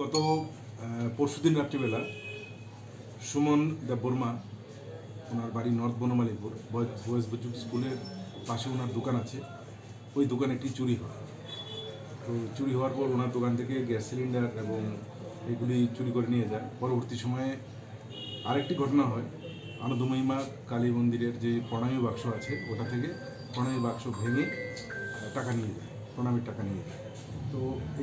গত পরশুদিন রাত্রিবেলা সুমন দেব বর্মা, ওনার বাড়ি নর্থ বনমালীপুর বয়েজ বুজুক স্কুলের পাশে ওনার দোকান আছে। ওই দোকানে একটি চুরি হয়। তো চুরি হওয়ার পর ওনার দোকান থেকে গ্যাস সিলিন্ডার এবং এগুলি চুরি করে নিয়ে যায়। পরবর্তী সময়ে আরেকটি ঘটনা হয়। আনন্দমহিমা কালী মন্দিরের যে প্রণামী বাক্স আছে, ওটা থেকে প্রণামী বাক্স ভেঙে টাকা নিয়ে যায়, প্রণামীর টাকা নিয়ে যায়। তো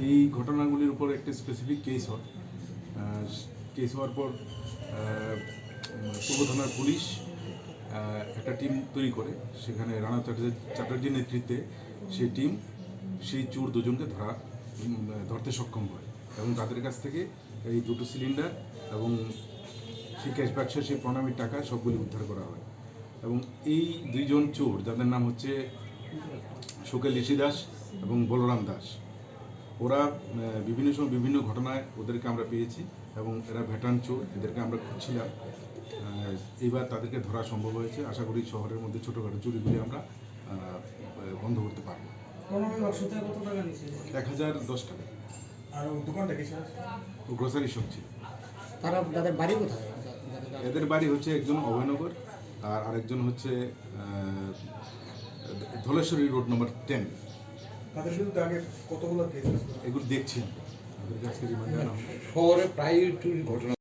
এই ঘটনাগুলির উপর একটি স্পেসিফিক কেস হয়। কেস হওয়ার পর পূর্ব থানার পুলিশ একটা টিম তৈরি করে। সেখানে রানা চ্যাটার্জি চ্যাটার্জির নেতৃত্বে সেই টিম সেই চোর দুজনকে ধরা ধরতে সক্ষম হয় এবং তাদের কাছ থেকে এই দুটো সিলিন্ডার এবং সেই ক্যাশ বাক্স সেই প্রণামীর টাকা সবগুলি উদ্ধার করা হয়। এবং এই দুইজন চোর, যাদের নাম হচ্ছে শোকেল ঋষি দাস এবং বলরাম দাস ওরা বিভিন্ন সময় বিভিন্ন ঘটনায় ওদেরকে আমরা পেয়েছি এবং এরা ভেটান চোর এদেরকে আমরা খুঁজছিলাম। এইবার তাদেরকে ধরা সম্ভব হয়েছে। আশা করি শহরের মধ্যে ছোটোখাটো চুরিগুলি আমরা বন্ধ করতে পারব। প্রণবী বাক্সতে কত টাকা নিছে এক হাজার দশ টাকা। আর দোকানটা ও গ্রোসারি শপ ছিল। তারা তাদের বাড়ি কোথায়? এদের বাড়ি হচ্ছে একজন অভয়নগর আর আরেকজন হচ্ছে ধলেশ্বরী রোড নম্বর টেন। তাদের বিরুদ্ধে আগে কতগুলো কেস এগুলো দেখছি ওদের কাছ। শহরে প্রায় চুরি ঘটনা